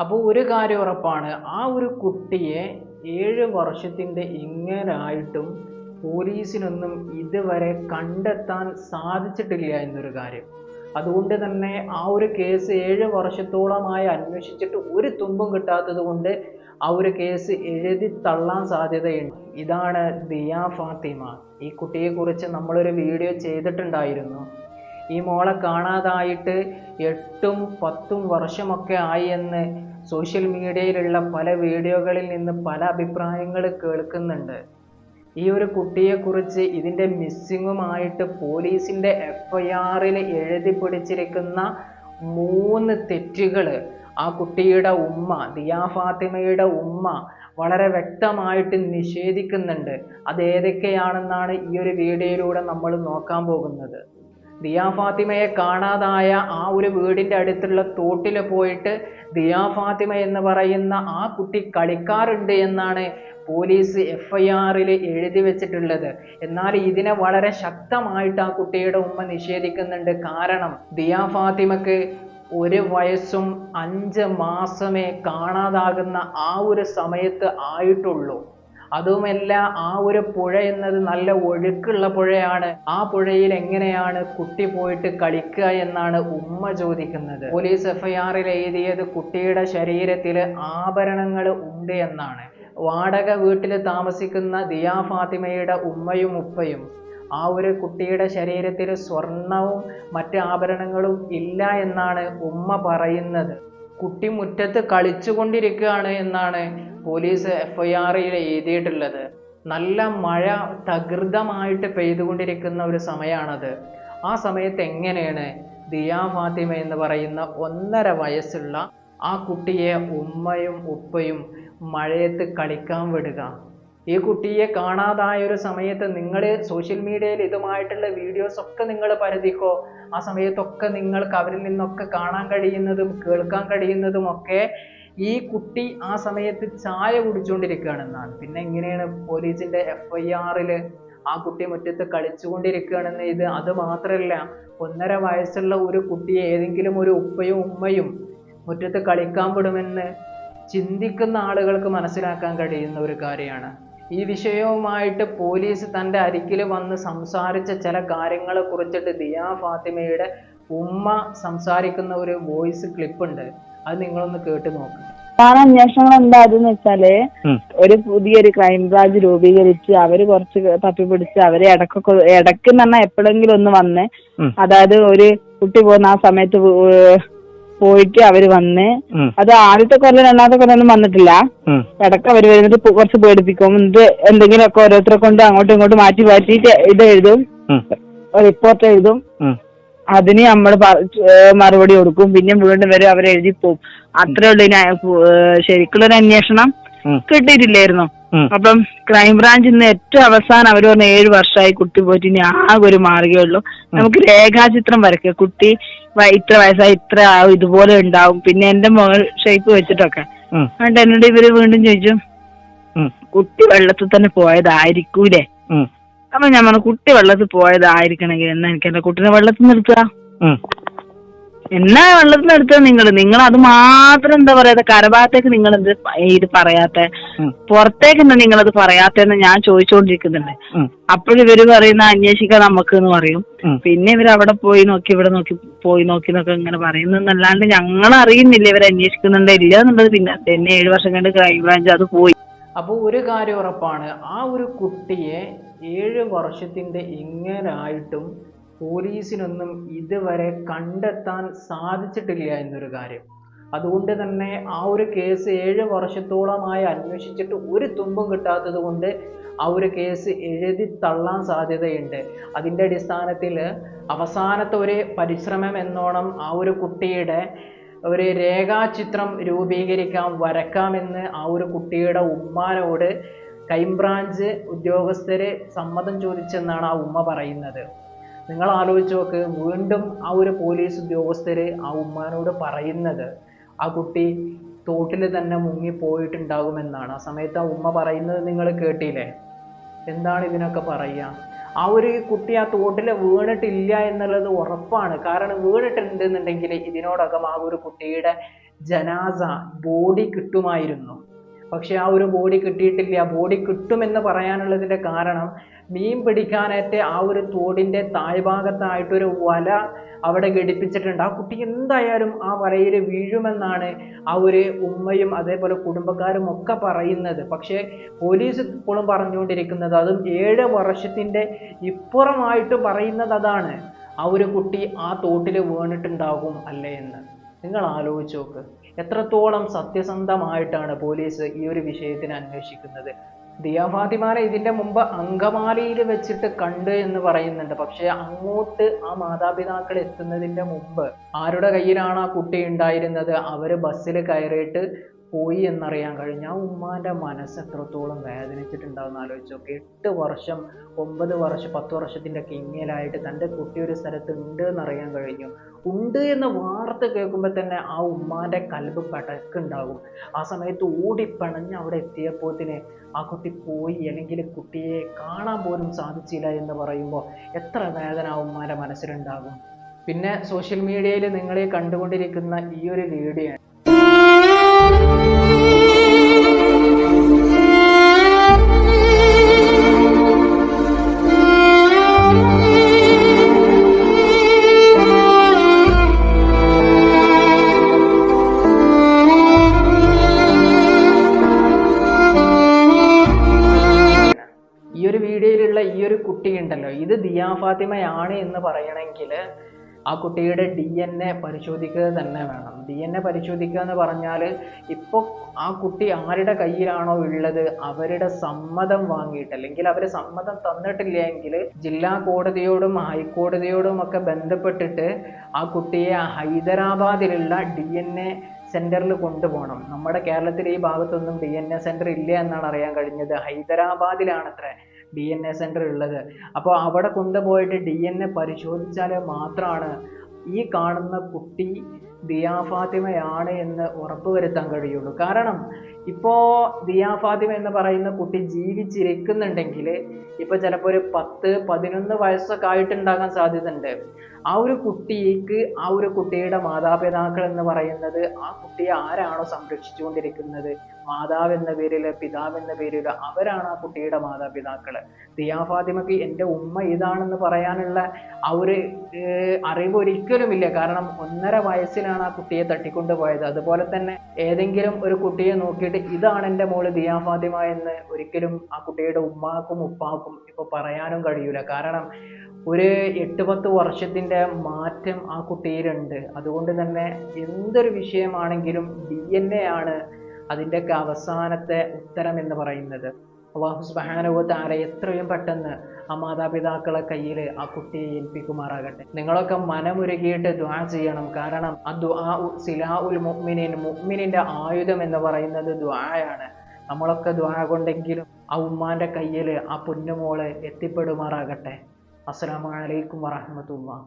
അപ്പോൾ ഒരു കാര്യം ഉറപ്പാണ്. ആ ഒരു കുട്ടിയെ ഏഴ് വർഷത്തിന്റെ ഇങ്ങനായിട്ടും പോലീസിനൊന്നും ഇതുവരെ കണ്ടെത്താൻ സാധിച്ചിട്ടില്ല എന്നൊരു കാര്യം. അതുകൊണ്ട് തന്നെ ആ ഒരു കേസ് ഏഴ് വർഷത്തോളമായി അന്വേഷിച്ചിട്ട് ഒരു തുമ്പും കിട്ടാത്തത് കൊണ്ട് ആ ഒരു കേസ് എഴുതി തള്ളാൻ സാധ്യതയുണ്ട്. ഇതാണ് ദിയ ഫാത്തിമ. ഈ കുട്ടിയെക്കുറിച്ച് നമ്മളൊരു വീഡിയോ ചെയ്തിട്ടുണ്ടായിരുന്നു. ഈ മോളെ കാണാതായിട്ട് എട്ടും പത്തും വർഷമൊക്കെ ആയി എന്ന് സോഷ്യൽ മീഡിയയിലുള്ള പല വീഡിയോകളിൽ നിന്ന് പല അഭിപ്രായങ്ങൾ കേൾക്കുന്നുണ്ട്. ഈ ഒരു കുട്ടിയെക്കുറിച്ച് ഇതിന്റെ മിസ്സിങ്ങുമായിട്ട് പോലീസിന്റെ എഫ് ഐ ആറിൽ എഴുതി പിടിച്ചിരിക്കുന്ന മൂന്ന് തെറ്റുകൾ ആ കുട്ടിയുടെ ഉമ്മ ദിയാ ഫാത്തിമയുടെ ഉമ്മ വളരെ വ്യക്തമായിട്ട് നിഷേധിക്കുന്നുണ്ട്. അത് ഏതൊക്കെയാണെന്നാണ് ഈ ഒരു വീഡിയോയിലൂടെ നമ്മൾ നോക്കാൻ പോകുന്നത്. ദിയാ ഫാത്തിമയെ കാണാതായ ആ ഒരു വീടിന്റെ അടുത്തുള്ള തോട്ടിൽ പോയിട്ട് ദിയാ ഫാത്തിമ എന്ന് പറയുന്ന ആ കുട്ടി കളിക്കാറുണ്ട് എന്നാണ് പോലീസ് എഫ് ഐ ആറിൽ എഴുതി വെച്ചിട്ടുള്ളത്. എന്നാൽ ഇതിനെ വളരെ ശക്തമായിട്ട് ആ കുട്ടിയുടെ ഉമ്മ നിഷേധിക്കുന്നുണ്ട്. കാരണം ദിയാ ഫാത്തിമക്ക് ഒരു വയസ്സും അഞ്ച് മാസമേ കാണാതാകുന്ന ആ ഒരു സമയത്ത് ആയിട്ടുള്ളൂ. അതുമല്ല ആ ഒരു പുഴ എന്നത് നല്ല ഒഴുക്കുള്ള പുഴയാണ്. ആ പുഴയിൽ എങ്ങനെയാണ് കുട്ടി പോയിട്ട് കളിക്കുക എന്നാണ് ഉമ്മ ചോദിക്കുന്നത്. പോലീസ് എഫ്ഐആറിൽ എഴുതിയത് കുട്ടിയുടെ ശരീരത്തിൽ ആഭരണങ്ങൾ ഉണ്ട് എന്നാണ്. വാടക വീട്ടിൽ താമസിക്കുന്ന ദിയാ ഫാത്തിമയുടെ ഉമ്മയും ഉപ്പയും ആ ഒരു കുട്ടിയുടെ ശരീരത്തിൽ സ്വർണവും മറ്റ് ആഭരണങ്ങളും ഇല്ല എന്നാണ് ഉമ്മ പറയുന്നത്. കുട്ടി മുറ്റത്ത് കളിച്ചുകൊണ്ടിരിക്കുകയാണ് എന്നാണ് പോലീസ് എഫ്ഐആറിൽ എഴുതിയിട്ടുള്ളത്. നല്ല മഴ തകൃതമായിട്ട് പെയ്തുകൊണ്ടിരിക്കുന്ന ഒരു സമയമാണത്. ആ സമയത്ത് എങ്ങനെയാണ് ദിയാ ഫാത്തിമ എന്ന് പറയുന്ന ഒന്നര വയസ്സുള്ള ആ കുട്ടിയെ ഉമ്മയും ഉപ്പയും മഴയത്ത് കളിക്കാൻ വിടുക? ഈ കുട്ടിയെ കാണാതായ ഒരു സമയത്ത് നിങ്ങൾ സോഷ്യൽ മീഡിയയിൽ ഇതുമായിട്ടുള്ള വീഡിയോസ് ഒക്കെ നിങ്ങൾ പരതിക്കോ ആ സമയത്തൊക്കെ നിങ്ങൾക്ക് അവരിൽ നിന്നൊക്കെ കാണാൻ കഴിയുന്നതും കേൾക്കാൻ കഴിയുന്നതും ഒക്കെ ഈ കുട്ടി ആ സമയത്ത് ചായ കുടിച്ചുകൊണ്ടിരിക്കുകയാണെന്നാണ് പിന്നെ എങ്ങനെയാണ് പോലീസിന്റെ എഫ് ഐ ആറിൽ ആ കുട്ടി മുറ്റത്ത് കളിച്ചുകൊണ്ടിരിക്കുകയാണെന്ന് ഇത് അത് മാത്രമല്ല ഒന്നര വയസ്സുള്ള ഒരു കുട്ടിയെ ഏതെങ്കിലും ഒരു ഉപ്പയും ഉമ്മയും മുറ്റത്ത് കളിക്കാൻ വിടുമെന്ന് ചിന്തിക്കുന്ന ആളുകൾക്ക് മനസ്സിലാക്കാൻ കഴിയുന്ന ഒരു കാര്യമാണ്. ഈ വിഷയവുമായിട്ട് പോലീസ് തന്റെ അരികിൽ വന്ന് സംസാരിച്ച ചില കാര്യങ്ങളെ കുറിച്ചിട്ട് ദിയാ ഫാത്തിമയുടെ ഉമ്മ സംസാരിക്കുന്ന ഒരു വോയിസ് ക്ലിപ്പ് ഉണ്ട് അത് നിങ്ങളൊന്ന് കേട്ട് നോക്ക്. കാരണം അന്വേഷണങ്ങൾ അതെന്ന് വെച്ചാൽ ഒരു പുതിയൊരു ക്രൈംബ്രാഞ്ച് രൂപീകരിച്ച് അവർ കുറച്ച് തപ്പിപ്പിടിച്ച് അവർ ഇടക്കൊക്കെ ഇടയ്ക്ക് എന്ന് പറഞ്ഞാൽ എപ്പോഴെങ്കിലും ഒന്ന് വന്ന് അതായത് ഒരു കുട്ടി പോകുന്ന ആ സമയത്ത് പോയിട്ട് അവർ വന്ന് അത് ആദ്യത്തെ കൊല്ലം രണ്ടാമത്തെ കൊല്ലം ഒന്നും വന്നിട്ടില്ല. ഇടയ്ക്ക് അവർ വരുന്നിട്ട് കുറച്ച് പേടിപ്പിക്കും ഇത് എന്തെങ്കിലുമൊക്കെ ഓരോരുത്തരെ കൊണ്ട് അങ്ങോട്ടും ഇങ്ങോട്ടും മാറ്റി മാറ്റിയിട്ട് ഇത് എഴുതും. റിപ്പോർട്ട് എഴുതും. അതിന് നമ്മൾ മറുപടി കൊടുക്കും പിന്നെ വീണ്ടും വരും അവരെഴുതി പോകും അത്രേ ഉള്ളൂ ശരിക്കുള്ളൊരു അന്വേഷണം. കിട്ടിയിട്ടില്ലായിരുന്നു. അപ്പം ക്രൈംബ്രാഞ്ച് ഇന്ന് ഏറ്റവും അവസാനം അവർ പറഞ്ഞ ഏഴ് വർഷമായി കുട്ടി പോയിട്ട് ഇനി ആകെ ഒരു മാർഗേ ഉള്ളൂ. നമുക്ക് രേഖാചിത്രം വരയ്ക്കുക കുട്ടി ഇത്ര വയസ്സായി ഇത്ര ആവും ഇതുപോലെ ഉണ്ടാവും. പിന്നെ എന്റെ മോൾ ഷേപ്പ് വെച്ചിട്ടൊക്കെ. അതുകൊണ്ട് എന്നിട്ട് എന്നോട് ഇവർ വീണ്ടും ചോദിച്ചു കുട്ടി വെള്ളത്തിൽ തന്നെ പോയതായിരിക്കൂലേ. അപ്പൊ ഞാൻ പറഞ്ഞു കുട്ടി വെള്ളത്തിൽ പോയതായിരിക്കണമെങ്കിൽ എന്നാ എനിക്ക് എന്റെ കുട്ടീനെ വെള്ളത്തിൽ നിർത്തുക. എന്നാ വെള്ളത്തിന് എടുത്തത് നിങ്ങൾ നിങ്ങൾ അത് മാത്രം എന്താ പറയാ കരഭാഗത്തേക്ക് നിങ്ങൾ എന്ത് ഇത് പറയാത്ത. പുറത്തേക്ക് എന്താ നിങ്ങൾ അത് പറയാത്തെന്ന് ഞാൻ ചോദിച്ചുകൊണ്ടിരിക്കുന്നുണ്ട് അപ്പോഴും അപ്പോഴിവര് പറയുന്ന അന്വേഷിക്കാൻ നമുക്ക് എന്ന് പറയും പിന്നെ ഇവർ അവിടെ പോയി നോക്കി ഇവിടെ നോക്കി പോയി നോക്കി എന്നൊക്കെ ഇങ്ങനെ പറയുന്നല്ലാണ്ട് ഞങ്ങൾ അറിയുന്നില്ല ഇവർ അന്വേഷിക്കുന്നുണ്ടോ ഇല്ല എന്നുള്ളത്. പിന്നെ തന്നെ ഏഴു വർഷം കണ്ട് ക്രൈംബ്രാഞ്ച് അത് പോയി. അപ്പോൾ ഒരു കാര്യം ഉറപ്പാണ്. ആ ഒരു കുട്ടിയെ ഏഴ് വർഷത്തിന്റെ ഇങ്ങനായിട്ടും പോലീസിനൊന്നും ഇതുവരെ കണ്ടെത്താൻ സാധിച്ചിട്ടില്ല എന്നൊരു കാര്യം. അതുകൊണ്ട് തന്നെ ആ ഒരു കേസ് ഏഴ് വർഷത്തോളമായി അന്വേഷിച്ചിട്ട് ഒരു തുമ്പും കിട്ടാത്തത് കൊണ്ട് ആ ഒരു കേസ് എഴുതി തള്ളാൻ സാധ്യതയുണ്ട്. അതിന്റെ അടിസ്ഥാനത്തിൽ അവസാനത്തെ ഒരു പരിശ്രമം എന്നോണം ആ ഒരു കുട്ടിയുടെ ഒരു രേഖാചിത്രം രൂപീകരിക്കാം വരക്കാമെന്ന് ആ ഒരു കുട്ടിയുടെ ഉമ്മാനോട് ക്രൈംബ്രാഞ്ച് ഉദ്യോഗസ്ഥരെ സമ്മതം ചോദിച്ചെന്നാണ് ആ ഉമ്മ പറയുന്നത്. നിങ്ങൾ ആലോചിച്ച് നോക്ക് വീണ്ടും ആ ഒരു പോലീസ് ഉദ്യോഗസ്ഥര് ആ ഉമ്മാനോട് പറയുന്നത് ആ കുട്ടി തോട്ടിൽ തന്നെ മുങ്ങി പോയിട്ടുണ്ടാകുമെന്നാണ്. ആ സമയത്ത് ആ ഉമ്മ പറയുന്നത് നിങ്ങൾ കേട്ടില്ലേ? എന്താണ് ഇതിനൊക്കെ പറയുക? ആ ഒരു കുട്ടി ആ തോട്ടിൽ വീണിട്ടില്ല എന്നുള്ളത് ഉറപ്പാണ്. കാരണം വീണിട്ടുണ്ട് എന്നുണ്ടെങ്കിൽ ഇതിനോടകം ആ ഒരു കുട്ടിയുടെ ജനാസ ബോഡി കിട്ടുമായിരുന്നു. പക്ഷെ ആ ഒരു ബോഡി കിട്ടിയിട്ടില്ല. ബോഡി കിട്ടുമെന്ന് പറയാനുള്ളതിന്റെ കാരണം മീൻ പിടിക്കാനായിട്ട് ആ ഒരു തോടിന്റെ താഴ്ഭാഗത്തായിട്ടൊരു വല അവിടെ ഘടിപ്പിച്ചിട്ടുണ്ട്. ആ കുട്ടി എന്തായാലും ആ വലയിൽ വീഴുമെന്നാണ് ആ ഒരു ഉമ്മയും അതേപോലെ കുടുംബക്കാരും ഒക്കെ പറയുന്നത്. പക്ഷേ പോലീസ് ഇപ്പോഴും പറഞ്ഞുകൊണ്ടിരിക്കുന്നത് അതും ഏഴ് വർഷത്തിന്റെ ഇപ്പുറമായിട്ട് പറയുന്നത് അതാണ്. ആ ഒരു കുട്ടി ആ തോട്ടിൽ വീണിട്ടുണ്ടാകും അല്ലേ എന്ന്. നിങ്ങൾ ആലോചിച്ച് നോക്ക്. എത്രത്തോളം സത്യസന്ധമായിട്ടാണ് പോലീസ് ഈ ഒരു വിഷയത്തിന് അന്വേഷിക്കുന്നത്? ദിയ ഫാത്തിമാനെ ഇതിന്റെ മുമ്പ് അങ്കമാലിയിൽ വെച്ചിട്ട് കണ്ട് എന്ന് പറയുന്നുണ്ട്. പക്ഷെ അങ്ങോട്ട് ആ മാതാപിതാക്കൾ എത്തുന്നതിന്റെ മുമ്പ് ആരുടെ കയ്യിലാണ് ആ കുട്ടി ഉണ്ടായിരുന്നത്? അവർ ബസ്സിൽ കയറിയിട്ട് പോയി എന്നറിയാൻ കഴിഞ്ഞ. ആ ഉമ്മാന്റെ മനസ്സ് എത്രത്തോളം വേദനിച്ചിട്ടുണ്ടാവുമെന്ന് ആലോചിച്ച് നോക്കി. എട്ട് വർഷം ഒമ്പത് വർഷം പത്ത് വർഷത്തിന്റെ കിങ്ങിലായിട്ട് തന്റെ കുട്ടി ഒരു സ്ഥലത്ത് ഉണ്ട് എന്നറിയാൻ കഴിഞ്ഞു. ഉണ്ട് എന്ന വാർത്ത കേൾക്കുമ്പോൾ തന്നെ ആ ഉമ്മാന്റെ കൽബ് പടക്കുണ്ടാകും. ആ സമയത്ത് ഓടിപ്പണഞ്ഞ് അവിടെ എത്തിയപ്പോത്തിന് ആ കുട്ടി പോയി. അല്ലെങ്കിൽ കുട്ടിയെ കാണാൻ പോലും സാധിച്ചില്ല എന്ന് പറയുമ്പോൾ എത്ര വേദന ആ ഉമ്മാന്റെ മനസ്സിലുണ്ടാകും. പിന്നെ സോഷ്യൽ മീഡിയയിൽ നിങ്ങളെ കണ്ടുകൊണ്ടിരിക്കുന്ന ഈ ഒരു വീഡിയോ ഈ ഒരു വീഡിയോയിലുള്ള ഈ ഒരു കുട്ടി ഉണ്ടല്ലോ ഇത് ദിയാ ഫാത്തിമയാണ് എന്ന് പറയണമെങ്കിൽ ആ കുട്ടിയുടെ ഡി എൻ എ പരിശോധിക്കുക തന്നെ വേണം. ഡി എൻ എ പരിശോധിക്കുക എന്ന് പറഞ്ഞാൽ ഇപ്പോൾ ആ കുട്ടി ആരുടെ കയ്യിലാണോ ഉള്ളത് അവരുടെ സമ്മതം വാങ്ങിയിട്ട് അല്ലെങ്കിൽ അവർ സമ്മതം തന്നിട്ടില്ലെങ്കിൽ ജില്ലാ കോടതിയോടും ഹൈക്കോടതിയോടും ഒക്കെ ബന്ധപ്പെട്ടിട്ട് ആ കുട്ടിയെ ഹൈദരാബാദിലുള്ള ഡി എൻ എ സെന്ററിൽ കൊണ്ടുപോകണം. നമ്മുടെ കേരളത്തിൽ ഈ ഭാഗത്തൊന്നും ഡി എൻ എ സെന്റർ ഇല്ല എന്നാണ് അറിയാൻ കഴിഞ്ഞത്. ഹൈദരാബാദിലാണ് അത്ര ഡി എൻ എ സെന്റർ ഉള്ളത്. അപ്പോൾ അവിടെ കൊണ്ടുപോയിട്ട് ഡി എൻ എ പരിശോധിച്ചാൽ മാത്രമാണ് ഈ കാണുന്ന കുട്ടി ദിയാ ഫാത്തിമയാണ് എന്ന് ഉറപ്പുവരുത്താൻ കഴിയുള്ളൂ. കാരണം ഇപ്പോൾ ദിയാ ഫാത്തിമ എന്ന് പറയുന്ന കുട്ടി ജീവിച്ചിരിക്കുന്നുണ്ടെങ്കിൽ ഇപ്പോൾ ചിലപ്പോൾ ഒരു പത്ത് പതിനൊന്ന് വയസ്സൊക്കെ ആയിട്ടുണ്ടാകാൻ സാധ്യതയുണ്ട്. ആ ഒരു കുട്ടിക്ക് ആ ഒരു കുട്ടിയുടെ മാതാപിതാക്കൾ എന്ന് പറയുന്നത് ആ കുട്ടിയെ ആരാണോ സംരക്ഷിച്ചുകൊണ്ടിരിക്കുന്നത്? മാതാവ് എന്ന പേരിൽ പിതാവ് എന്ന പേരിൽ അവരാണ് ആ കുട്ടിയുടെ മാതാപിതാക്കൾ ദിയാ ഫാത്തിമക്ക് എന്റെ ഉമ്മ ഇതാണെന്ന് പറയാനുള്ള ആ ഒരു അറിവ് ഒരിക്കലുമില്ല. കാരണം ഒന്നര വയസ്സിലാണ് ആ കുട്ടിയെ തട്ടിക്കൊണ്ടുപോയത്. അതുപോലെ തന്നെ ഏതെങ്കിലും ഒരു കുട്ടിയെ നോക്കിയിട്ട് ഇതാണ് എന്റെ മോൾ ദിയാ ഫാത്തിമ എന്ന് ഒരിക്കലും ആ കുട്ടിയുടെ ഉമ്മാക്കും ഉപ്പാക്കും ഇപ്പൊ പറയാനും കഴിയൂല. കാരണം ഒരു എട്ട് പത്ത് വർഷത്തിന്റെ മാറ്റം ആ കുട്ടിയിലുണ്ട്. അതുകൊണ്ട് തന്നെ എന്തൊരു വിഷയമാണെങ്കിലും ഡി എൻ എ ആണ് അതിന്റെയൊക്കെ അവസാനത്തെ ഉത്തരം എന്ന് പറയുന്നത്. അള്ളാഹു ആര എത്രയും പെട്ടെന്ന് ആ മാതാപിതാക്കളെ കയ്യിൽ ആ കുട്ടിയെ ഏൽപ്പിക്കുമാറാകട്ടെ. നിങ്ങളൊക്കെ മനമുരുകിയിട്ട് ദ്വാ ചെയ്യണം. കാരണം ആ ദ്വാ സിലാ ഉൽ മുഹ്മിനിൻ മുഹ്മിനിന്റെ ആയുധം എന്ന് പറയുന്നത് ദ്വായാണ് നമ്മളൊക്കെ ദ്വാ കൊണ്ടെങ്കിലും ആ ഉമ്മാന്റെ കയ്യിൽ ആ പൊന്നുമോൾ എത്തിപ്പെടുമാറാകട്ടെ. അസ്സാം വലൈക്കും വറഹ്മത്തുള്ളാഹി.